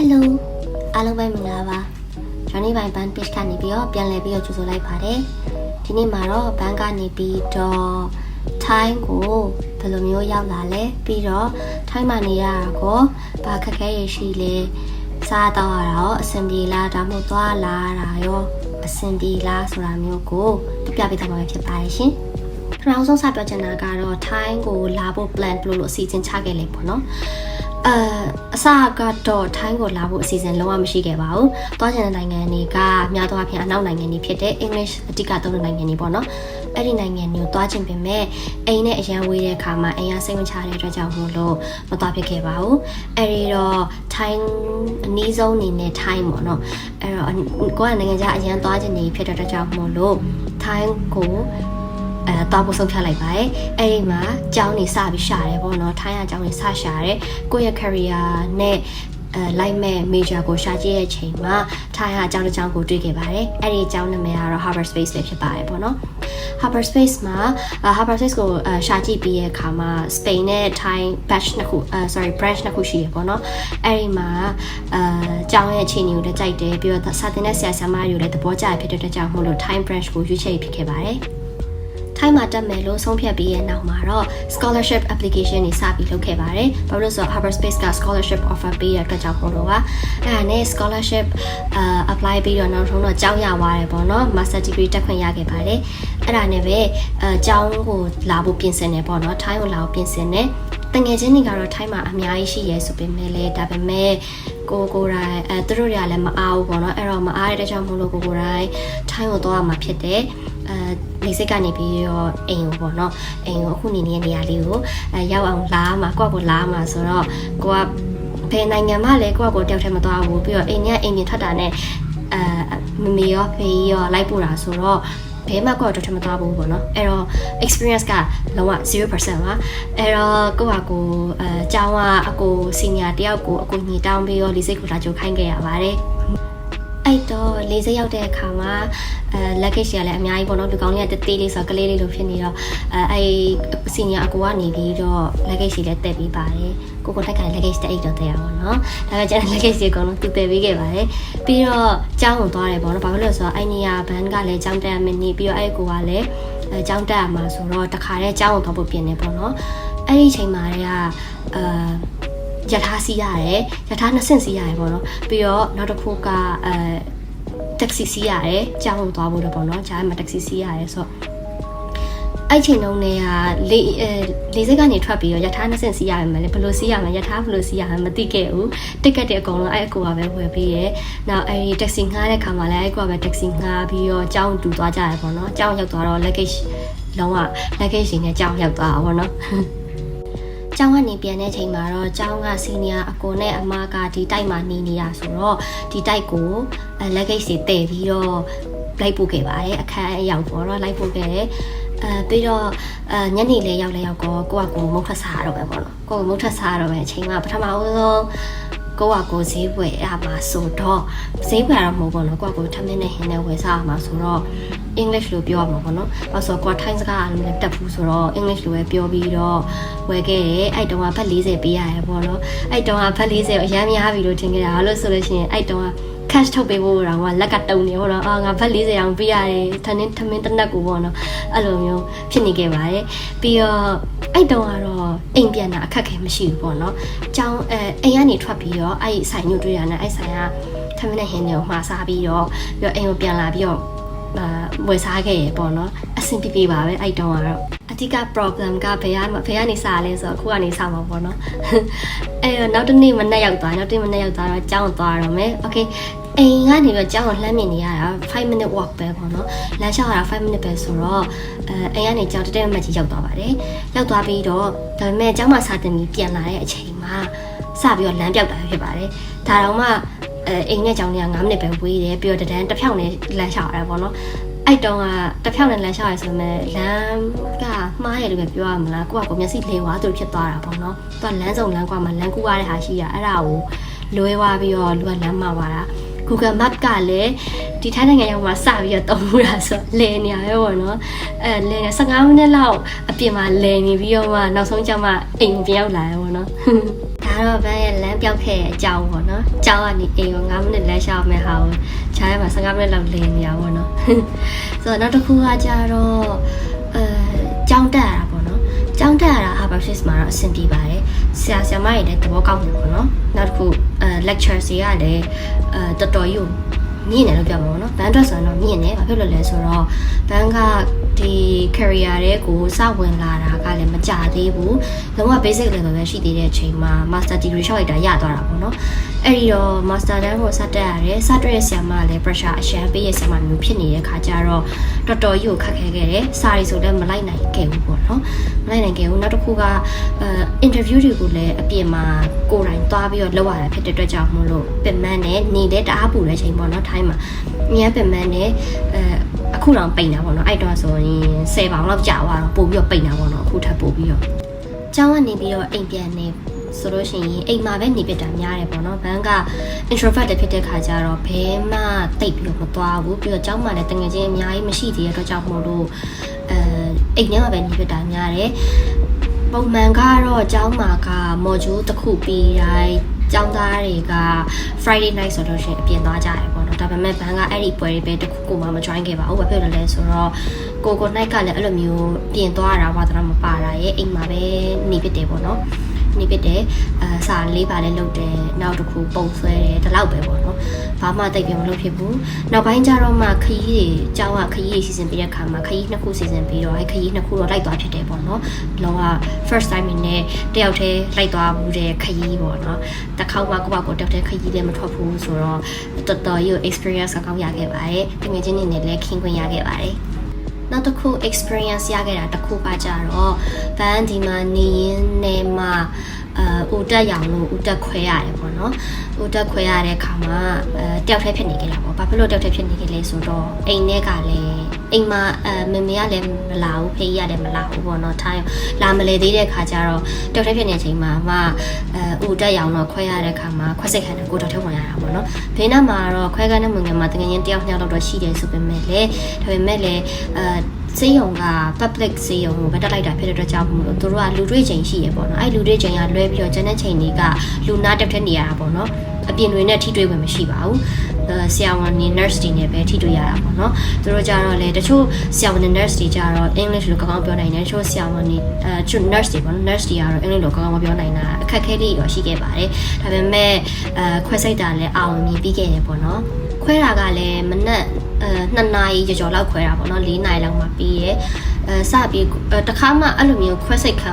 Hello အားလုံးပဲမင်္ဂလာပါ Johnny ဘိုင်ဘန် page ကနေပြီးတော့ပြန်လည်ပြီးတော့ကြိုဆိုလိုက်ပါတယ်ဒီနေ့မှာတော့ဘန်ကနေပြီးတော့ Thai ကိုဘယ်လိုမျိုးရောက်လာလဲပြီးတော့ Thai မှာနေရတာကိုဘာခက်ခဲရရှိလဲစားတော့ရတာရောအဆင်ပြေလားဒါမှမဟုတ်သွားလာတာရောအဆင်ပြေလားဆိုတာမျိုးကိုပြပြပေးသွားမှာဖြစ်ပါတယ်ရှင်ပထမဆုံးစပြောချင်တာကတော့ Thai ကိုလာဖို့ plan ဘယ်လိုလိုအစီအစဉ်ချခဲ့လဲပေါ့နော် အအစကတော့ထိုင်းကိုလာဖို့အစီအစဉ်လုံးဝမရှိခဲ့ပါဘူး။သွားချင်တဲ့နိုင်ငံတွေကများသောအားဖြင့်အနောက်နိုင်ငံတွေဖြစ်တဲ့ English အဓိကသုံးတဲ့နိုင်ငံတွေပေါ့နော်။အဲ့ဒီနိုင်ငံတွေကိုသွားချင်ပေမဲ့အိမ်နဲ့အရန်ဝေးတဲ့အခါမှာအိမ်ကစိတ်ဝင်စားတဲ့အတွက်ကြောင့်မို့လို့မသွားဖြစ်ခဲ့ပါဘူး။အဲ့ဒီတော့ထိုင်းအနည်းဆုံးအနေနဲ့ထိုင်းပေါ့နော်။အဲ့တော့ကိုကနိုင်ငံခြားအရန်သွားချင်နေဖြစ်တဲ့အတွက်ကြောင့်မို့လို့ထိုင်းကို အဲတောက်ဖို့ဆုံးဖြတ်လိုက်ပါတယ်အဲ့ဒီမှာကျောင်းနေစပြီးရှာတယ်ပေါ့နော်ထိုင်းကကျောင်းနေစရှာတယ်ကိုယ့်ရဲ့ career နဲ့အဲလိုက်မဲ့ major ကိုရှာကြည့်တဲ့အချိန်မှာထိုင်းကအကြောင်းတစ်ကြောင်းကိုတွေ့ခဲ့ပါတယ်အဲ့ဒီအကြောင်းနာမည်ကတော့ Harvard Space လေးဖြစ်ပါတယ်ပေါ့နော် Harvard Space မှာ Harvard Space ကိုရှာကြည့်ပြီးရဲ့အခါမှာ Spain နဲ့ Thai batch နှစ်ခုအဲ sorry branch နှစ်ခုရှိတယ်ပေါ့နော်အဲ့ဒီမှာအဲကျောင်းရဲ့အခြေအနေကိုလည်းကြိုက်တယ်ပြီးတော့စာသင်တဲ့ဆရာဆရာမတွေကိုလည်းသဘောကျဖြစ်တဲ့အတွက်ကြောင့်မို့လို့ Thai branch ကိုရွေးချယ်ဖြစ်ခဲ့ပါတယ် ထိုင်းမှာတက်မယ်လို့ဆုံးဖြတ်ပြီးရဲ့နောက်မှာတော့ scholarship application တွေစပြီးလုပ်ခဲ့ပါတယ်။ဘာလို့လဲဆိုတော့ Harvard Space က scholarship offer ပေးတဲ့အတွက်ကြောင့်မို့လို့ပါ။အဲ့ဒါနဲ့ scholarship အာ apply ပြီးတော့နောက်ဆုံးတော့ကျောင်းရသွားတယ်ပေါ့နော်။ master degree တက်ခွင့်ရခဲ့ပါတယ်။အဲ့ဒါနဲ့ပဲအဲကျောင်းကိုလာဖို့ပြင်ဆင်နေပေါ့နော်။ထိုင်းကိုလာဖို့ပြင်ဆင်နေတငယ်ချင်းတွေကတော့ထိုင်းမှာအများကြီးရှိရဲဆိုပေမဲ့လည်းဒါပေမဲ့ ကိုကိုယ်တိုင်အဲသူတို့တွေကလည်းမအားဘူးပေါ့နော်အဲ့တော့မအားတဲ့အတွက်ကြောင့်မို့လို့ကိုကိုယ်တိုင်ထိုင်းကိုသွားမှာဖြစ်တယ်အဲနေစိတ်ကနေပြီးတော့အိမ်ကိုပေါ့နော်အိမ်ကိုအခုနေနေတဲ့နေရာလေးကိုအဲရောက်အောင်လာမှာကိုယ့်ကိုလာမှာဆိုတော့ကိုကဘယ်နိုင်ငံမှလည်းကိုယ့်ကိုတယောက်တည်းမသွားဘူးပြီးတော့အိမ်ကအိမ်ပြင်ထွက်တာနဲ့အဲမမေရောဖေးရောလိုက်ပို့တာဆိုတော့ ဘဲမှကိုယ့်တော့ထမသွားဘူးပေါ့နော်အဲ့တော့ experience ကလုံးဝ0%ပါအဲ့တော့ကိုယ့်ဟာကိုအဲအကြောင်းကအကို senior တယောက်ကိုအကိုညီတောင်းပြီးတော့လေးစိတ်ကိုလာကြိုခိုင်းခဲ့ရပါတယ် အဲ့တော့လေးစိတ်ရောက်တဲ့အခါမှာအဲ luggage ရလည်းအများကြီးပေါ့နော်လူကောင်းလေးကတေးလေးဆိုကလေးလေးလိုဖြစ်နေတော့အဲအဲ့ senior အကိုကနေပြီးတော့ luggage တွေလည်းတက်ပြီးပါတယ်ကိုကိုတက်ကလည်း luggage တက်အိတ်တော့တက်ရပါတော့ဒါပေမဲ့ကျန် luggage တွေအကုန်လုံးသူတည်ပေးခဲ့ပါတယ်ပြီးတော့ကျောင်းကိုသွားတယ်ပေါ့နော်ဘာဖြစ်လို့လဲဆိုတော့အဲ့နေရာဘန်ကလည်းကျောင်းတက်ရမယ်နေပြီးတော့အဲ့ကိုကလည်းအဲကျောင်းတက်ရမှာဆိုတော့တခါတည်းကျောင်းကိုသွားဖို့ပြင်နေပေါ့နော်အဲ့ဒီအချိန်မှာတည်းကအာ ယထာစီးရတယ်ယထာနှစ်ဆင့်စီးရတယ်ပေါ့နော်ပြီးတော့နောက်တစ်ခုကအဲတက္ကစီစီးရတယ်ကြောင်းကိုသွားဖို့တော့ပေါ့နော်ဂျားမှာတက္ကစီစီးရတယ်ဆိုတော့အဲ့ချိန်တုန်းနဲ့ကလေအဲလေစိတ်ကနေထွက်ပြီးတော့ယထာနှစ်ဆင့်စီးရမယ်လေဘယ်လိုစီးရမလဲယထာဘယ်လိုစီးရမလဲမသိခဲ့ဘူးတစ်ကက်တွေအကုန်လုံးအဲ့အကူကပဲဝယ်ပေးရဲနောက်အဲ့ဒီတက္ကစီငှားတဲ့ခါမှာလည်းအဲ့အကူကပဲတက္ကစီငှားပြီးတော့ကြောင်းတူသွားကြရပေါ့နော်ကြောင်းရောက်သွားတော့ luggage လုံးဝ luggage တွေနဲ့ကြောင်းရောက်သွားတာပေါ့နော် ကျောင်းကနေပြန်တဲ့ချိန်မှာတော့ကျောင်းကစီနီယာအကိုနဲ့အမကဒီတိုက်မှာနေနေတာဆိုတော့ဒီတိုက်ကိုအဲ luggage တွေတည်ပြီးတော့လိုက်ပို့ခဲ့ပါတယ်အခန်းအရောက်ပေါ့တော့လိုက်ပို့ခဲ့တယ်အဲပြီးတော့အဲညနေလေးရောက်လဲရောက်တော့ကိုကကိုမုတ်ထဆာတော့ပဲပေါ့နော်ကိုကမုတ်ထဆာတော့ပဲအချိန်ကပထမဦးဆုံး ကိုကကိုဈေးပွဲရမှာဆိုတော့ဈေးပွဲတော့မဟုတ်ဘူးနော်ကိုကကိုထမင်းနဲ့ဟင်းနဲ့ဝယ်စားရမှာဆိုတော့ English လို့ပြောရမှာပေါ့နော်။အဲဆိုတော့ထိုင်းစကားအလည်းတက်ဘူးဆိုတော့ English လိုပဲပြောပြီးတော့ဝယ်ခဲ့တယ်။အဲ့တုန်းကဘတ်40ပေးရတယ်ပေါ့နော်။အဲ့တုန်းကဘတ်40အများများပြီလို့ထင်ခဲ့တာ။ဘာလို့ဆိုလို့ရှိရင်အဲ့တုန်းက cash ထုတ်ပေးဖို့တော့ကလက်ကတုံနေပေါ့နော်အာငါဘတ်40အောင်ပေးရတယ်ထမင်းထမင်းတစ်နက်ကိုပေါ့နော်အဲ့လိုမျိုးဖြစ်နေခဲ့ပါတယ်ပြီးတော့အဲ့တုန်းကတော့အိမ်ပြန်တာအခက်ခဲမရှိဘူးပေါ့နော်ကျောင်းအဲအိမ်ကနေထွက်ပြီးတော့အဲ့ဆိုင်ညွတ်တွေ့ရတဲ့အဲ့ဆိုင်ကထမင်းနဲ့ဟင်းတွေကိုမှာစားပြီးတော့ပြီးတော့အိမ်ကိုပြန်လာပြီးတော့အာ ဝယ်စားခဲ့ရပေါ့နော်အဆင်ပြေပြေပါပဲအဲ့တုန်းကတော့အဓိက problem ကဘယ်ကဘယ်ကနေစားလဲဆိုတော့အခုကနေစားမှာပေါ့နော်အဲ့တော့နောက်တစ်နေ့မနေ့ရောက်သွားနောက်တစ်နေ့မနေ့ရောက်သွားတော့ကျောင်းသွားတော့မယ် okay အိမ်ကနေပြီးကျောင်းကိုလှမ်းမြင်နေရတာ5 minute walk ပဲပေါ့နော်လမ်းလျှောက်ရတာ5 minute ပဲဆိုတော့အဲအိမ်ကနေကျောင်းတက်တက်မကြီးရောက်သွားပါတယ်ရောက်သွားပြီးတော့ဒါပေမဲ့ကျောင်းမှာစာတင်ပြီးပြန်လာတဲ့အချိန်မှာစပြီးတော့လမ်းပြောက်တာဖြစ်ပါတယ်ဒါတော့မှအဲအိမ်နဲ့ကျောင်းတွေက9မိနစ်ပဲဝေးတယ်ပြီးတော့တန်းတစ်ဖြောင်းနဲ့လမ်းလျှောက်ရတာပေါ့နော် အဲ့တုန်းကတစ်ဖြောင်းနဲ့လမ်းလျှောက်ရဆိုမဲ့လမ်းကမှားရလို့ပဲပြောရမလားကိုကကိုမျက်စိလေဝါသူဖြစ်သွားတာပေါ့နော်သူကလမ်းစုံလမ်းကွာမှာလမ်းကူရတဲ့ဟာရှိတာအဲ့ဒါကိုလွဲသွားပြီးတော့လူကလမ်းမှာပါတာ Google Map ကလည်းဒီထိုင်းနိုင်ငံရောက်မှာစပြီးတော့တုံးမှုတာဆိုလဲနေရပဲပေါ့နော်အဲလဲနေ15မိနစ်လောက်အပြင်မှာလဲနေပြီးတော့မှနောက်ဆုံးကျမှအိမ်ပြန်ရောက်လာရပေါ့နော်ဒါ တော့ဗန်းရဲ့လမ်းပြောက်ခဲ့တဲ့အကြောင်းပေါ့နော်ကြောင်းကနေအိမ်ကို9မိနစ်လမ်းလျှောက်မယ်ဟာကိုခြားရမှာ15မိနစ်လောက်လင်းနေရပါတော့နော်ဆိုတော့နောက်တစ်ခုကကြတော့အဲကြောင်းတက်ရတာပေါ့နော်ကြောင်းတက်ရတာ Harvard မှာတော့အဆင်ပြေပါတယ်ဆရာဆရာမတွေလည်းသဘောကောက်တယ်ပေါ့နော်နောက်တစ်ခုအဲ lecture စီကလည်းအဲတော်တော်ကြီးမြင့်တယ်လို့ပြောမှာပေါ့နော်ဘန်အတွက်ဆိုရင်တော့မြင့်တယ်ဘာဖြစ်လို့လဲဆိုတော့ဘန်က ဒီ career တွေကိုစဝင်လာတာကလည်းမကြသေးဘူးလုံးဝ basic level ပဲရှိသေးတဲ့အချိန်မှာ master degree ရှောက်လိုက်တာရသွားတာပေါ့နော်အဲ့ဒီတော့ master တန်းကိုစတက်ရတယ်စတက်ရဆရာမကလည်း pressure အရှမ်းပေးရဆရာမမျိုးဖြစ်နေတဲ့ခါကျတော့တော်တော်ကြီးကိုခက်ခဲခဲ့တယ်စာရီဆိုလည်းမလိုက်နိုင်ခဲ့ဘူးပေါ့နော်မလိုက်နိုင်ခဲ့ဘူးနောက်တစ်ခုကအဲ interview တွေကိုလည်းအပြင်မှာကိုယ်တိုင်သွားပြီးတော့လုပ်ရတာဖြစ်တဲ့အတွက်ကြောင့်မို့လို့ပင်မနဲ့နေလည်းတအားပူတဲ့ချိန်ပေါ့နော်ထိုင်းမှာအများပင်မနဲ့အဲ အခုတော့ပိန်တာပေါ့နော်အဲ့တော့ဆိုရင်10ပေါင်လောက်ကြာသွားတော့ပို့ပြီးတော့ပိန်တာပေါ့နော်အခုထပ်ပို့ပြီးတော့ကျောင်းကနေပြီးတော့အိမ်ပြန်နေဆိုလို့ရှိရင်အိမ်မှာပဲနေပြတာများတယ်ပေါ့နော်ဘန်းက introvert တဖြစ်တဲ့ခါကျတော့ဘဲမှတိတ်ပြီးတော့မသွားဘူးပြီးတော့ကျောင်းမှာလည်းတငယ်ချင်းအများကြီးမရှိသေးတဲ့အတွက်ကြောင့်မို့လို့အဲအိမ်ထဲမှာပဲနေပြတာများတယ်ပုံမှန်ကတော့ကျောင်းမှာက module တစ်ခုပြီးတိုင်းကျောင်းသားတွေက Friday night ဆိုလို့ရှိရင်အပြင်သွားကြတယ်ပေါ့နော် ဒါပေမဲ့ဘန်းကအဲ့ဒီပွဲတွေပဲတစ်ခုခုမှမ join ခဲ့ပါဘူးဘာဖြစ်လို့လဲဆိုတော့ကိုကို night ကလည်းအဲ့လိုမျိုးပြင်သွားတာဝါသနာမပါတာရဲ့အိမ်မှာပဲနေဖြစ်တယ်ပေါ့နော် နေဖြစ်တယ်အဲစာလေးပါလဲလုပ်တယ်နောက်တစ်ခုပုံဆွဲတယ်ဒီလောက်ပဲပေါ့နော်ဘာမှတိတ်ပြမလုပ်ဖြစ်ဘူးနောက်ပိုင်းကျတော့မှခရီးတွေကျောင်းကခရီးတွေစီစဉ်ပြီးတဲ့ခါမှာခရီးနှစ်ခုစီစဉ်ပြီးတော့အဲခရီးနှစ်ခုတော့လိုက်သွားဖြစ်တယ်ပေါ့နော်လောက first time နဲ့တယောက်တည်းလိုက်သွားမှုတဲ့ခရီးပေါ့နော်တစ်ခေါက်မှကိုယ့်ဘာကိုတယောက်တည်းခရီးလည်းမထွက်ဘူးဆိုတော့တော်တော်ကြီး experience ကောင်းရခဲ့ပါတယ်တကယ်ချင်းနေနဲ့လည်းခင်းခွင့်ရခဲ့ပါတယ် နောက်တစ်ခု experience ရခဲ့တာတစ်ခုကကြတော့ဘန်ဒီမှာနေရင်နေမှာအဲဦးတက်ရောင်လို့ဦးတက်ခွဲရတယ်ပေါ့ နော်ဦးတက်ခွဲရတဲ့အခါမှာအဲတယောက်တည်းဖြစ်နေကြတာပေါ့ဘာဖြစ်လို့တယောက်တည်းဖြစ်နေကြလဲဆိုတော့အိမ်ထဲကလည်းအိမ်မှာအဲမမေကလည်းမလာဘူးဖေးရလည်းမလာဘူးပေါ့နော်ထားရလာမလဲသေးတဲ့ခါကျတော့တယောက်တည်းဖြစ်နေတဲ့အချိန်မှာမအဲဦးတက်ရောင်တော့ခွဲရတဲ့အခါမှာခွဲစိတ်ခံတယ်ကိုတော်ထဲဝင်ရတာပေါ့နော်ဘေးနားမှာတော့ခွဲကန်းတဲ့ဝင်ငယ်မှာတကယ်ရင်တယောက်ညောက်တော့ရှိတယ်ဆိုပေမဲ့လည်းဒါပေမဲ့လည်းအဲ စေယုံက public စေယုံကိုပဲတက်လိုက်တာဖြစ်တဲ့အတွက်ကြောင့်မို့လို့သူတို့ကလူတွေ့ချိန်ရှိရပေါ့နော်အဲ့လူတွေ့ချိန်ကလွဲပြီးတော့ကျန်တဲ့ချိန်တွေကလူနာတက်ထက်နေရတာပေါ့နော်အပြင်တွေနဲ့ထိတွေ့ဝင်မရှိပါဘူးအဲဆရာဝန်နေ nurse တွေနဲ့ပဲထိတွေ့ရတာပေါ့နော်သူတို့ကြတော့လေတချို့ဆရာဝန်နဲ့ nurse တွေကြတော့ English လို့ကောင်းကောင်းပြောနိုင်တယ်တချို့ဆရာဝန်တွေအဲတချို့ nurse တွေပေါ့နော် nurse တွေကတော့ English လို့ကောင်းကောင်းမပြောနိုင်တာအခက်အခဲလေးတော့ရှိခဲ့ပါတယ်ဒါပေမဲ့အဲခွဲစိတ်တာလည်းအောင်မြင်ပြီးခဲ့တယ်ပေါ့နော် ခွဲတာကလည်းမနက်အဲ2နာရီကျော်ကျော်လောက်ခွဲတာပေါ့နော်4နာရီလောက်မှပြီးရဲအဲစပြီးတခါမှအဲ့လိုမျိုးခွဲစိတ်ခံ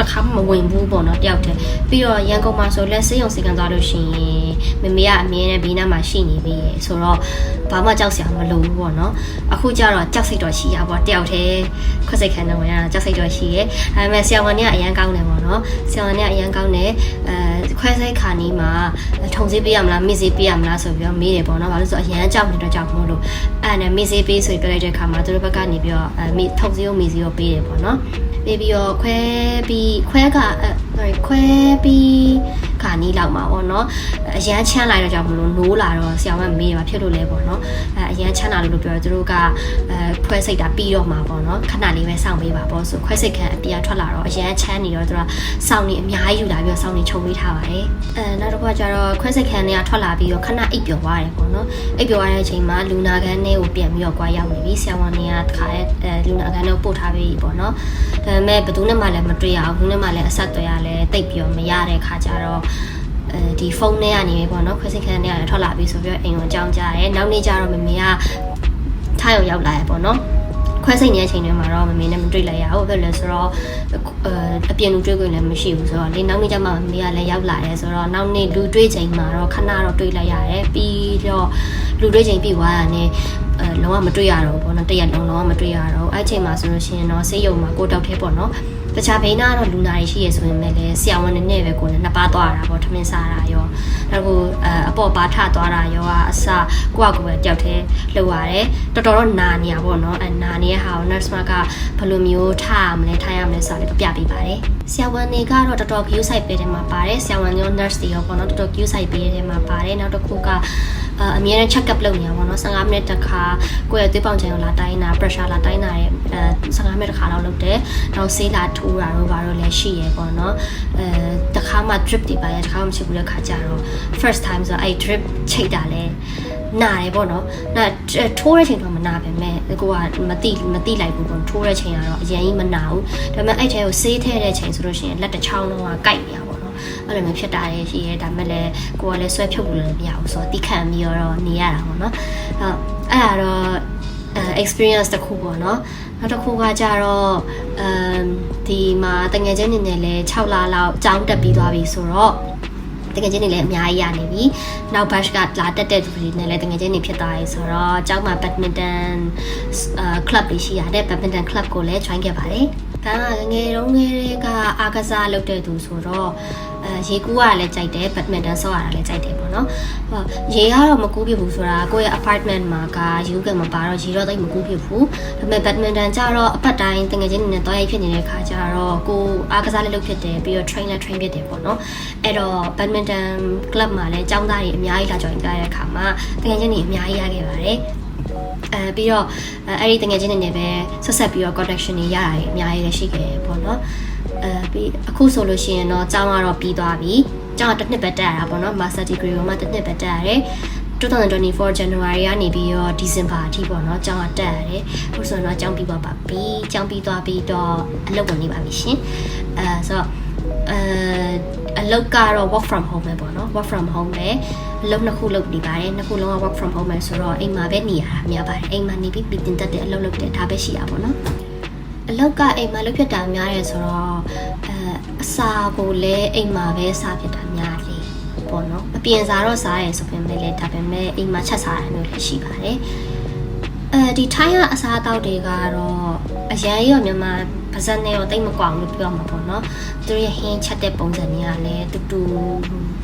တခါမှမဝင်ဘူးပေါ့နော်တယောက်တည်းပြီးတော့ရန်ကုန်မှာဆိုလက်စေးရုံစီကံသွားလို့ရှိရင်မမေကအမြဲတမ်းဘေးနားမှာရှိနေပြီဆိုတော့ဘာမှကြောက်စရာမလိုဘူးပေါ့နော်အခုကျတော့ကြောက်စိတ်တော့ရှိရပေါ့တယောက်တည်းခွက်စိတ်ခံတော့ဝင်ရတာကြောက်စိတ်တော့ရှိရဲဒါပေမဲ့ဆရာဝန်ကြီးကအရန်ကောင်းတယ်ပေါ့နော်ဆရာဝန်ကြီးကအရန်ကောင်းတယ်အဲ ခွဲစိတ်ခါနီးမှာထုံစည်းပေးရမလားမိစေးပေးရမလားဆိုပြီးတော့မေးတယ်ပေါ့နော်ဘာလို့ဆိုအရန်ကြောက်နေတဲ့ကြောက်မို့လို့အဲ့နဲ့မိစေးပေးဆိုပြီးပြောလိုက်တဲ့ခါမှာသူတို့ဘက်ကနေပြီးတော့အဲမိထုံစည်းကိုမိစေးကိုပေးတယ်ပေါ့နော်ပေးပြီးတော့ခွဲပြီးခွဲကအဲ sorry ခွဲပြီး ခါနီးလောက်မှာပေါ့နော်အရန်ချမ်းလိုက်တော့ကြောင့်မလို့နိုးလာတော့ဆရာမမေးတယ်ဖြစ်လို့လဲပေါ့နော်အဲအရန်ချမ်းလာလို့ပြောတော့သူတို့ကအဲခွဲစိတ်တာပြီးတော့မှာပေါ့နော်ခဏလေးပဲစောင့်ပေးပါပေါ့ဆိုခွဲစိတ်ခံအပြာထွက်လာတော့အရန်ချမ်းနေတော့သူကစောင့်နေအများကြီးယူလာပြီးတော့စောင့်နေချုပ်ပေးထားပါတယ်အဲနောက်တစ်ခါကျတော့ခွဲစိတ်ခံတွေကထွက်လာပြီးတော့ခဏအိပ်ပျော်သွားတယ်ပေါ့နော်အိပ်ပျော်သွားတဲ့အချိန်မှာလူနာခန်းထဲကိုပြန်ပြီးတော့ကြွားရောက်နေပြီဆရာဝန်တွေကတခါအဲလူနာခန်းထဲကိုပို့ထားပြီးပေါ့နော်ဒါပေမဲ့ဘယ်သူနဲ့မှလည်းမတွေ့ရအောင်ဘူးနဲ့မှလည်းအဆက်အသွယ်ရလဲတိတ်ပြီးတော့မရတဲ့ခါကျတော့အဲဒီဖုန်းထဲကနေပေါ့နော်ခွဲစိတ်ခန်းထဲကနေထွက်လာပြီဆိုပြီးတော့အိမ်ကိုအကြောင်းကြားတယ်နောက်နေ့ကျတော့မမေကထားရုံရောက်လာရပေါ့နော်ခွဲစိတ်နေတဲ့အချိန်တွေမှာတော့မမေနဲ့မတွေ့လိုက်ရဘူးဖြစ်လဲဆိုတော့အပြင်လူတွေ့ခွင့်လည်းမရှိဘူးဆိုတော့လေနောက်နေ့ကျမှမမေကလည်းရောက်လာတယ်ဆိုတော့နောက်နေ့လူတွေ့ချိန်မှာတော့ခဏတော့တွေ့လိုက်ရတယ်ပြီးတော့လူတွေ့ချိန်ပြီးသွားတာနဲ့ အဲလုံးဝမတွေ့ရတော့ဘူးပေါ့နော်တရက်လုံးလုံးဝမတွေ့ရတော့အဲ့ချိန်မှာဆိုလို့ရှိရင်တော့ဆေးရုံမှာကိုတောက်သေးပေါ့နော်တခြားဘေးနာကတော့လူနာတွေရှိရဆိုရင်လည်းဆရာဝန်နဲ့နဲ့ပဲကိုယ်နဲ့နှစ်ပါးသွားတာပေါ့ထမင်းစားတာရောနောက်ကိုအပေါ်ပါထသွားတာရောအစကိုယ့်အကူပဲတယောက်တည်းလှုပ်ရတယ်တော်တော်တော့နာနေရပေါ့နော်အဲနာနေတဲ့ဟာကို nurse မကဘယ်လိုမျိုးထားရမလဲထားရမလဲဆိုတာလေးပြပြပေးပါတယ် ဆရာဝန်တွေကတော့တော်တော် view site ပေးတယ်မှာပါတယ်ဆရာဝန်ရော nurse တွေရောပေါ့နော်တော်တော် view site ပေးတယ်မှာပါတယ်နောက်တစ်ခုကအအမြဲတမ်း check up လုပ်နေရပါတော့15မိနစ်တစ်ခါကိုယ့်ရဲ့သွေးပေါင်ချိန်ကိုလာတိုင်းတာ pressure လာတိုင်းတာရဲ့အဲ15မိနစ်တစ်ခါလောက်လုပ်တယ်နောက်ဆေးလာထိုးတာတော့ဘာလို့လဲရှိရပေါ့နော်အဲတစ်ခါမှ drip တွေပါရတစ်ခါမှမရှိဘူးတဲ့ခါကြတော့ first time ဆိုတော့အဲ့ drip ချိတ်တာလဲ နာတယ်ပေါ့နော်။နာထိုးတဲ့ချိန်တော့မနာပါမဲ့ကိုကမတိမတိလိုက်ဘူးပေါ့ထိုးတဲ့ချိန်ကတော့အရင်ကြီးမနာဘူး။ဒါပေမဲ့အဲ့ထဲကိုဆေးထည့်တဲ့ချိန်ဆိုလို့ရှိရင်လက်တစ်ချောင်းလုံးကကိုက်နေရပါတော့။အဲ့လိုမျိုးဖြစ်တာရရှိရဲဒါမဲ့လည်းကိုကလည်းဆွဲဖြုတ်လို့လည်းမရဘူးဆိုတော့တိခံပြီးတော့နေရတာပေါ့နော်။အဲ့အဲ့ဒါတော့အဲ experience တစ်ခုပေါ့နော်နောက်တစ်ခုကကြတော့အမ်ဒီမှာတငယ်ချင်းနေနဲ့လဲ6လလောက်ကြောင်းတက်ပြီးသွားပြီဆိုတော့ တကယ်ချင်းတွေလည်းအများကြီးရနေပြီ။နောက် batch ကလာတက်တဲ့သူတွေနဲ့လည်းတကယ်ချင်းတွေဖြစ်သွားပြီဆိုတော့ကျောင်းမှာ badminton အာ club တွေရှိရတဲ့ badminton club ကိုလည်း join ခဲ့ပါတယ်။ ဒါကငယ်တုန်းကလေးကအားကစားလုပ်တဲ့သူဆိုတော့အဲရေကူးကလည်းကြိုက်တယ် badminton ဆော့ရတာလည်းကြိုက်တယ်ပေါ့နော်။ဟောရေကတော့မကူးပြဘူးဆိုတာကိုယ့်ရဲ့ apartment မှာကယူကမပါတော့ရေတော့သိပ်မကူးပြဘူး။ဒါပေမဲ့ badminton ကျတော့အပတ်တိုင်းတကယ်ချင်းနေနဲ့တွားရိုက်ဖြစ်နေတဲ့ခါကျတော့ကိုအားကစားလည်းလုပ်ဖြစ်တယ်ပြီးတော့ train လည်း train ဖြစ်တယ်ပေါ့နော်။အဲ့တော့ badminton club မှာလည်းចောင်းသားတွေအများကြီးလာ join ကြတဲ့အခါမှာတကယ်ချင်းတွေအများကြီးရခဲ့ပါတယ်။ အဲပြီးတော့အဲအဲ့ဒီတငယ်ချင်းတွေနဲ့ပဲဆက်ဆက်ပြီးတော့ connection တွေရတာတွေအများကြီးလည်းရှိခဲ့တယ်ပေါ့နော်အဲပြီးအခုဆိုလို့ရှိရင်တော့ကျောင်းကတော့ပြီးသွားပြီကျောင်းကတစ်နှစ်ပဲတက်ရတာပေါ့နော် master degree ကိုမှတစ်နှစ်ပဲတက်ရတယ်2024 January ကနေပြီးတော့ December အထိပေါ့နော်ကျောင်းကတက်ရတယ်။အခုဆိုတော့ကျောင်းပြီးသွားပါပြီ။ကျောင်းပြီးသွားပြီးတော့အလုပ်ဝင်နေပါပြီရှင်။အဲဆိုတော့အဲ အလုပ်ကတော့ work from home ပဲပေါ့နော် work from home ပဲအလုပ်နှစ်ခုလုပ်နေပါတယ်နှစ်ခုလုံးက work from home ပဲဆိုတော့အိမ်မှာပဲနေရတာများပါတယ်အိမ်မှာနေပြီးပြီးတင်တက်တဲ့အလုပ်လုပ်တဲ့ဒါပဲရှိတာပေါ့နော်အလောက်ကအိမ်မှာလုပ်ဖြစ်တာများတယ်ဆိုတော့အဲအစာကိုလည်းအိမ်မှာပဲစားဖြစ်တာများတယ်ပေါ့နော်အပြင်စားတော့စားရဲဆိုပေမဲ့လည်းဒါပေမဲ့အိမ်မှာချက်စားရမျိုးလည်းရှိပါတယ် အဲဒီထိုင်းကအစားအသောက်တွေကတော့အရန်ရောမြန်မာပါဇက်နဲ့ရောတိတ်မကွာဘူးလို့ပြောမှာပေါ့နော်သူတို့ရဲ့ဟင်းချက်တဲ့ပုံစံတွေကလည်းတူတူ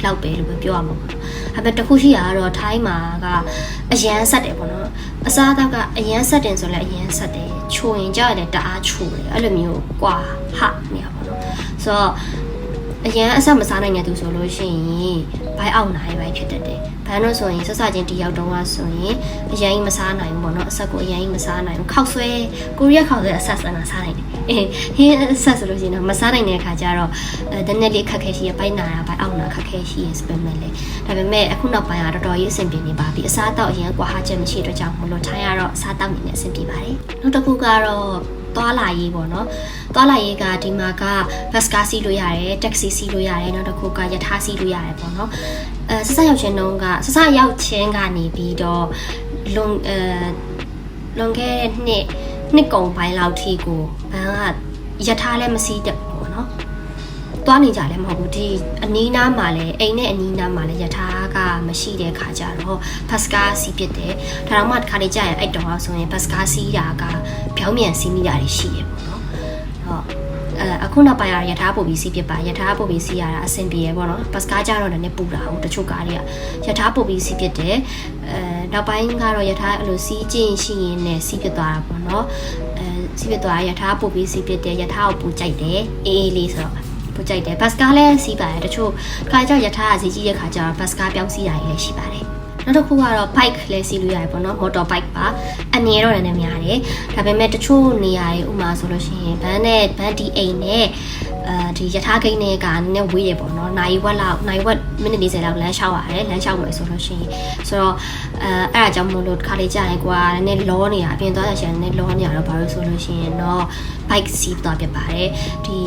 လောက်ပဲလို့ပဲပြောရမှာပေါ့ဒါပေမဲ့တခုရှိတာကတော့ထိုင်းမှာကအရန်ဆက်တယ်ပေါ့နော်အစားအသောက်ကအရန်ဆက်တယ်ဆိုလည်းအရန်ဆက်တယ်ချိုရင်ကြရတယ်တအားချိုတယ်အဲ့လိုမျိုးကွာဟာနေရပါတော့ဆိုတော့ အရန်အဆက်မစားနိုင်တဲ့သူဆိုလို့ရှိရင်ဘိုက်အောင်နိုင်ပဲဖြစ်တတ်တယ်။ဘာလို့ဆိုရင်ဆက်စချင်းတယောက်တုံးကဆိုရင်အရင်ကြီးမစားနိုင်ဘူးပေါ့နော်။အဆက်ကိုအရင်ကြီးမစားနိုင်ဘူး။ခောက်ဆွဲကိုရီးယားခောက်ဆွဲအဆက်ဆန်တာစားနိုင်တယ်။အေးဟင်းအဆက်ဆိုလို့ရှိရင်တော့မစားနိုင်တဲ့အခါကျတော့အဲတနေ့လေးခက်ခဲရှိရပိုက်နာရပိုက်အောင်နာခက်ခဲရှိရစပယ်မဲ့လေ။ဒါပေမဲ့အခုနောက်ပိုင်းကတော်တော်ကြီးအဆင်ပြေနေပါပြီ။အစားတော့အရင်ကွာဟာချက်မရှိတဲ့ကြောင့်မလို့ထိုင်းရတော့အစားတောက်နေနေအဆင်ပြေပါတယ်။နောက်တစ်ခုကတော့ သွားလာရေးပေါ့နော်သွားလာရေးကဒီမှာကဘတ်စကားစီးလို့ရတယ်တက္ကစီစီးလို့ရတယ်နောက်တစ်ခုကယထာစီးလို့ရတယ်ပေါ့နော်အဲဆက်ဆက်ရောက်ချင်းတုန်းကဆက်ဆက်ရောက်ချင်းကနေပြီးတော့လွန်အဲလွန်ခဲ့တဲ့နှစ်နှစ်ကုန်ပိုင်းလောက်ထိကိုဘန်ကယထာလည်းမစီးတတ်ဘူးပေါ့နော်သွားနေကြလည်းမဟုတ်ဘူးဒီအနီးနားမှာလည်းအိမ်နဲ့အနီးနားမှာလည်းယထာကမရှိတဲ့ခါကျတော့ဘတ်စကားစီးပြစ်တယ်ဒါတော့မှတစ်ခါလေးကြာရင်အဲ့တော့ဆိုရင်ဘတ်စကားစီးတာက ပြောင်းပြန်စီးမိတာတွေရှိတယ်ပေါ့နော်ဟုတ်အဲအခုနောက်ပိုင်းရရထားပို့ပြီးစီးပြစ်ပါရထားပို့ပြီးစီးရတာအဆင်ပြေရပေါ့နော်ဘတ်စကားကြတော့လည်းပူတာဟုတ်တချို့ကားတွေကရထားပို့ပြီးစီးပြစ်တယ်အဲနောက်ပိုင်းကတော့ရထားအဲ့လိုစီးကျင်ရှိရင်လည်းစီးပြစ်သွားတာပေါ့နော်အဲစီးပြစ်သွားရထားပို့ပြီးစီးပြစ်တယ်ရထားကိုပူကြိုက်တယ်အေးအေးလေးဆိုတော့ပူကြိုက်တယ်ဘတ်စကားလည်းစီးပါတယ်တချို့ခါကျရထားကစီးကြီးရခါကျတော့ဘတ်စကားပြောင်းစီးတာလည်းရှိပါတယ် နောက်တစ်ခုကတော့ bike လည်းစီးလို့ရတယ်ပေါ့နော် motor bike ပါအနေတော့လည်းများတယ်ဒါပေမဲ့တချို့နေရာတွေဥမာဆိုလို့ရှိရင်ဘန်းနဲ့ဘန်းဒီအိမ်နဲ့အဲဒီယထာဂိတ်နဲ့ကနည်းနည်းဝေးရပေါ့နော်နိုင်ဝက်လောက်နိုင်ဝက်မိနစ်40လောက်လမ်းလျှောက်ရတယ်လမ်းလျှောက်မယ်ဆိုလို့ရှိရင်ဆိုတော့အဲအဲ့ဒါကြောင့်မလို့ခါလေးကြာရင်ကွာနည်းနည်းလောနေတာအပြင်သွားရရှင်နည်းလောနေရတော့ဘာလို့ဆိုလို့ရှိရင်တော့ bike စီးသွားပြပါတယ်ဒီ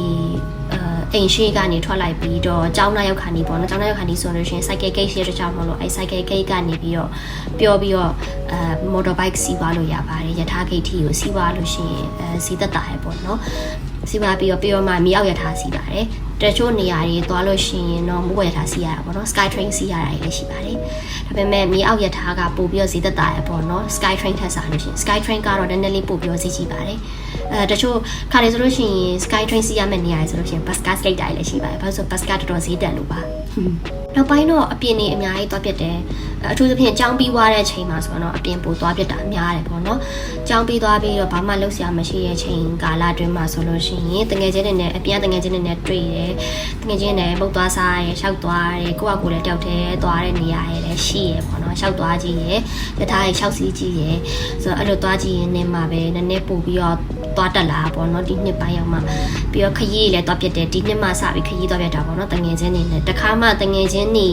အဲအိမ်ရှိကနေထွက်လိုက်ပြီးတော့ကျောင်းသားရောက်ခါနေပေါ့နော်ကျောင်းသားရောက်ခါနေဆိုလို့ရှိရင် cycle gate ရှိတဲ့ကြောင့်မလို့အဲ cycle gate ကနေပြီးတော့ပျော်ပြီးတော့အဲ motor bike စီးသွားလို့ရပါတယ်ယထာ gate ထီကိုစီးသွားလို့ရှိရင်အဲစီးသက်တာရပေါ့နော်စီးသွားပြီးတော့ပြီးတော့မှမြေအောက်ယထာစီးပါတယ်တချို့နေရာတွေသွားလို့ရှိရင်တော့မိုးဝယ်ထားစီးရတာပေါ့နော် sky train စီးရတာလည်းရှိပါတယ်ဒါပေမဲ့မြေအောက်ယထာကပို့ပြီးတော့ဈေးသက်သာရပေါ့နော် sky train ထက်စားလို့ရှိရင် sky train ကတော့နည်းနည်းလေးပို့ပြီးတော့ဈေးကြီးပါတယ် အဲတချို့ခါလေဆိုလို့ရှိရင် sky train စီးရမယ့်နေရာတွေဆိုလို့ရှိရင် bus gas လိတ်တာလည်းရှိပါတယ်ဘာလို့ဆို bus gas တော်တော်ဈေးတန်လို့ပါနောက်ပိုင်းတော့အပြင်နေအများကြီးသွားပြစ်တယ်အထူးသဖြင့်ကြောင်းပြီးသွားတဲ့ချိန်မှာဆိုတော့အပြင်ပိုသွားပြစ်တာအများတယ်ပေါ့နော်ကြောင်းပြီးသွားပြီးတော့ဘာမှလုပ်စရာမရှိတဲ့ချိန်ကာလအတွင်းမှာဆိုလို့ရှိရင်တငယ်ချင်းတွေနဲ့အပြင်တငယ်ချင်းတွေနဲ့တွေ့တယ်တငယ်ချင်းတွေပုတ်သွားစားရဲရှောက်သွားရဲကိုယ့်အကူလည်းတယောက်တည်းသွားတဲ့နေရာရဲလည်းရှိရဲပေါ့နော်ရှောက်သွားကြည့်ရဲတထားရဲရှောက်စီးကြည့်ရဲဆိုတော့အဲ့လိုသွားကြည့်ရင်နေမှာပဲနည်းနည်းပို့ပြီးတော့ သွားတက်လာပေါ့နော်ဒီနှစ်ပိုင်းရောက်မှပြီးတော့ခရီးလည်းသွားပြစ်တယ်ဒီနှစ်မှစပြီးခရီးသွားပြတ်တာပေါ့နော်တငယ်ချင်းတွေနဲ့တခါမှတငယ်ချင်းတွေ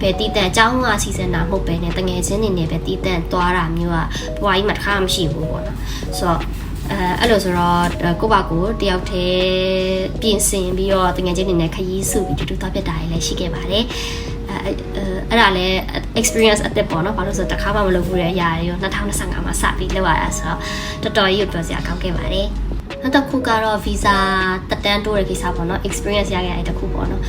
ပဲတီးတန့်အကြောင်းကစီစဉ်တာမဟုတ်ပဲနဲ့တငယ်ချင်းတွေနဲ့ပဲတီးတန့်သွားတာမျိုးကဘွားကြီးမှတခါမှမရှိဘူးပေါ့နော်ဆိုတော့အဲအဲ့လိုဆိုတော့ကိုယ့်ဘာကိုတယောက်တည်းပြင်ဆင်ပြီးတော့တငယ်ချင်းတွေနဲ့ခရီးစုပြီးတူတူသွားပြတ်တာလည်းရှိခဲ့ပါတယ် အဲအဲ့ဒါလည်း experience အသစ်ပေါ့နော်ဘာလို့ဆိုတော့တစ်ခါမှမလုပ်ဘူးတဲ့အရာတွေရော2025မှာစပြီးလုပ်ရတာဆိုတော့တော်တော်ကြီးကိုပြောစရာကောင်းခဲ့ပါတယ်နောက်တစ်ခုကတော့ visa တက်တန်းတိုးတဲ့ကိစ္စပေါ့နော် experience ရခဲ့တဲ့တစ်ခုပေါ့နော်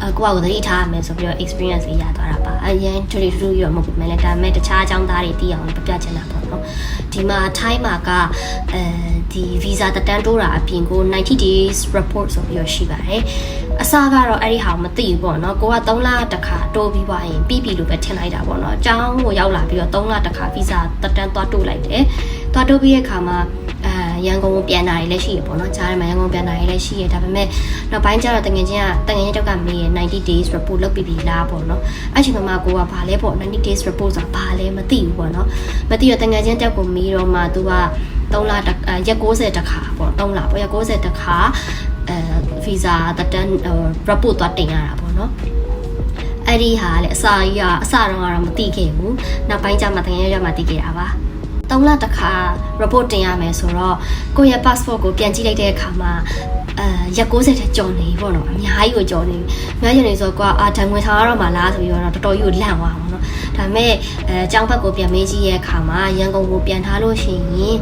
အဲကိုယ့်ဘာကိုသတိထားရမယ်ဆိုပြီးတော့ experience လေးရသွားတာပါအရင်ထူထူထူရောမဟုတ်ဘူးမယ်လေဒါပေမဲ့တခြားအကြောင်းသားတွေသိအောင်ပြပြချင်တာပေါ့နော်ဒီမှာ Thai မှာကအဲဒီ visa တက်တန်းတိုးတာအပြင်ကို90 days report ဆိုပြီးတော့ရှိပါတယ် အစကတော့အဲ့ဒီဟာကိုမသိဘူးပေါ့နော်ကိုက3လတခါတိုးပြီးသွားရင်ပြီးပြီလို့ပဲထင်လိုက်တာပေါ့နော်အကြောင်းကိုရောက်လာပြီးတော့3လတခါ visa တက်တန်းသွားတိုးလိုက်တယ်သွားတိုးပြီးတဲ့အခါမှာအဲရန်ကုန်ကိုပြန်လာရလည်းရှိရပေါ့နော်ကြားထဲမှာရန်ကုန်ပြန်လာရလည်းရှိရဒါပေမဲ့နောက်ပိုင်းကျတော့တငယ်ချင်းကတငယ်ချင်းတောက်ကမေးရ90 days report လုပ်ပြီးပြီလားပေါ့နော်အဲ့ချိန်မှာကိုကဘာလဲပေါ့90 days report ဆိုတာဘာလဲမသိဘူးပေါ့နော်မသိတော့တငယ်ချင်းတောက်ကိုမေးတော့မှသူက3လရက်60တခါပေါ့3လပေါ့ရက်60တခါ အဲဗီဇာတက်တန်း report သွားတင်ရတာပေါ့နော်အဲ့ဒီဟာလေအစာကြီးကအစတော့ကတော့မသိခဲ့ဘူးနောက်ပိုင်းကျမှတကယ်ရမှသိခဲ့တာပါ3လတစ်ခါ report တင်ရမယ်ဆိုတော့ကိုယ့်ရဲ့ passport ကိုပြန်ကြည့်လိုက်တဲ့အခါမှာအဲရက်60ထက်ကျော်နေပြီပေါ့နော်အများကြီးကိုကျော်နေပြီအများကြီးနေဆိုတော့အာဒဏ်ဝင်ဆောင်ရတော့မှလားဆိုပြီးတော့တော်တော်ကြီးကိုလန့်သွားပါတော့ ဒါပေမဲ့အဲအကြောင်းဘက်ကိုပြန်မေးကြည့်ရဲ့အခါမှာရန်ကုန်ကိုပြန်ထားလို့ရှိရင်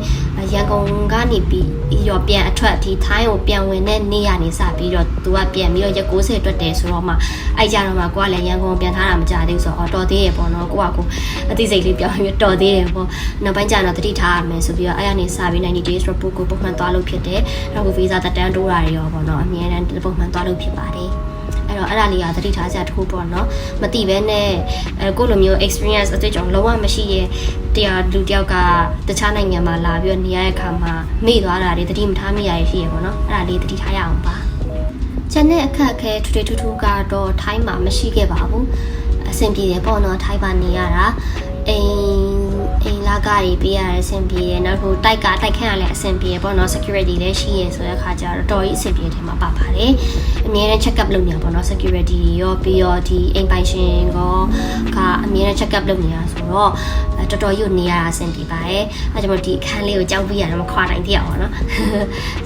ရန်ကုန်ကနေပြီးရောပြန်အထွက်ဒီထိုင်းကိုပြန်ဝင်တဲ့နေ့ကနေစပြီးတော့သူကပြန်ပြီးတော့ရက်60အတွက်တယ်ဆိုတော့မှအဲ့ကြတော့မှကိုကလည်းရန်ကုန်ပြန်ထားတာမကြသေးဘူးဆိုတော့တော်သေးရပေါ့နော်ကိုကကိုအသိစိတ်လေးပြောင်းပြီးတော်သေးတယ်ပေါ့နောက်ပိုင်းကျတော့တတိထားရမယ်ဆိုပြီးတော့အဲ့ရနေစပြီး90 days report ကိုပုံမှန်သွားလို့ဖြစ်တယ်နောက်ကို visa တက်တန်းတိုးတာတွေရောပေါ့နော်အများအားပုံမှန်သွားလို့ဖြစ်ပါတယ် အဲ့တော့အဲ့ဒါလေးကသတိထားစရာတစ်ခုပေါ့နော်မတိပဲနဲ့အဲကိုလိုမျိုး experience အတွေ့အကြုံလုံးဝမရှိရဲ့တရားလူတယောက်ကတခြားနိုင်ငံမှာလာပြီးတော့နေရတဲ့အခါမှာမေ့သွားတာတွေသတိမထားမိရရရှိရပေါ့နော်အဲ့ဒါလေးသတိထားရအောင်ပါကျန်တဲ့အခက်အခဲထူထူထူကတော့ထိုင်းမှာမရှိခဲ့ပါဘူးအဆင်ပြေတယ်ပေါ့နော်ထိုင်းပါနေရတာအိမ် အိမ်လာကတွေပေးရတဲ့အဆင်ပြေတယ်နောက်တစ်ခုတိုက်ကတိုက်ခန့်ရလဲအဆင်ပြေပေါ့နော် security လည်းရှိရဆိုတဲ့အခါကျတော့တော်ကြီးအဆင်ပြေတယ်မှာပါပါတယ်အများနဲ့ check up လုပ်နေတာပေါ့နော် security ရောပြီးတော့ဒီအိမ်ပိုင်ရှင်ရောကအများနဲ့ check up လုပ်နေတာဆိုတော့တော်တော်ကြီးနေရတာအဆင်ပြေပါတယ်အဲကြောင့်ဒီအခန်းလေးကိုကြောက်ပြီးရတယ်မခွာနိုင်သေးအောင်ပေါ့နော်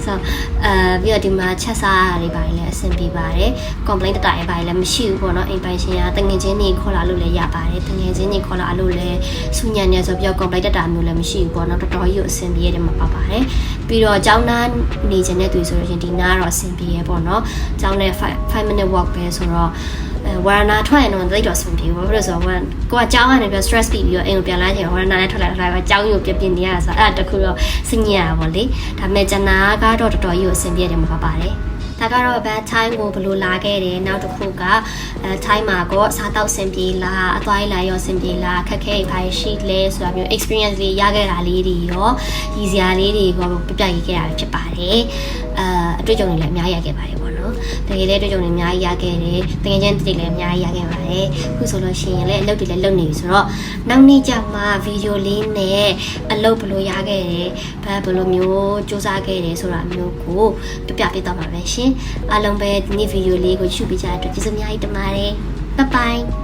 ဆိုအဲပြီးတော့ဒီမှာချက်စားရတွေပါလည်းအဆင်ပြေပါတယ် complaint တတိုင်းပါလည်းမရှိဘူးပေါ့နော်အိမ်ပိုင်ရှင်ကတငငချင်းတွေခေါ်လာလို့လည်းရပါတယ်တငငချင်းတွေခေါ်လာလို့လည်းစူညံနေဆိုပြီးတော့ complaint တတာမျိုးလည်းမရှိဘူးပေါ့နော်တော်တော်ကြီးကိုအဆင်ပြေရတယ်မှာပါပါတယ်ပြီးတော့ကျောင်းသားနေခြင်းတဲ့သူဆိုလို့ရှင်ဒီနားတော့အဆင်ပြေရပေါ့နော်ကျောင်းနဲ့5 5 minute walk ပဲဆိုတော့အဲဝရနာထွက်ရင်တော့တိတ်တော့ဆင်ပြေဘူးဘာလို့လဲဆိုတော့ကိုကကြောင်းကနေပြီး stress ပြီးပြီးတော့အိမ်ကိုပြန်လာချင်ဝရနာနဲ့ထွက်လာထွက်လာကြောင်းယူပြပြနေရတာဆိုတော့အဲ့ဒါတခုတော့စညရတာပေါ့လေဒါပေမဲ့ကျန်တာကတော့တော်တော်ကြီးကိုအဆင်ပြေတယ်မှာပါပါတယ် ဒါကတော့ bad time ကိုဘယ်လိုလာခဲ့တယ်နောက်တစ်ခုကအဲ time မှာကိုစားတော့ဆင်ပြေလားအသွားလာရောဆင်ပြေလားခက်ခဲဘာရှိလဲဆိုတာမျိုး experience လေးရခဲ့တာလေးတွေရောရည်စရာလေးတွေကိုပြပြရေးခဲ့တာဖြစ်ပါတယ်အဲအတွေ့အကြုံတွေလည်းအများကြီးရခဲ့ပါတယ်ပေါ့ နော်တကယ်လည်းအတွေ့အကြုံတွေအများကြီးရခဲ့တယ်တကယ်ချင်းတိတ်လည်းအများကြီးရခဲ့ပါတယ်အခုဆိုလို့ရှိရင်လည်းအလုပ်တွေလည်းလုပ်နေပြီဆိုတော့နောက်နေ့ကျမှဗီဒီယိုလေးနဲ့အလုပ်ဘယ်လိုရခဲ့တယ်ဘာဘယ်လိုမျိုးစူးစမ်းခဲ့တယ်ဆိုတာမျိုးကိုပြပြပေးတော့မှာပဲရှင်အားလုံးပဲဒီနေ့ဗီဒီယိုလေးကိုရှုပေးကြတဲ့အတွက်ကျေးဇူးအများကြီးတင်ပါတယ် bye bye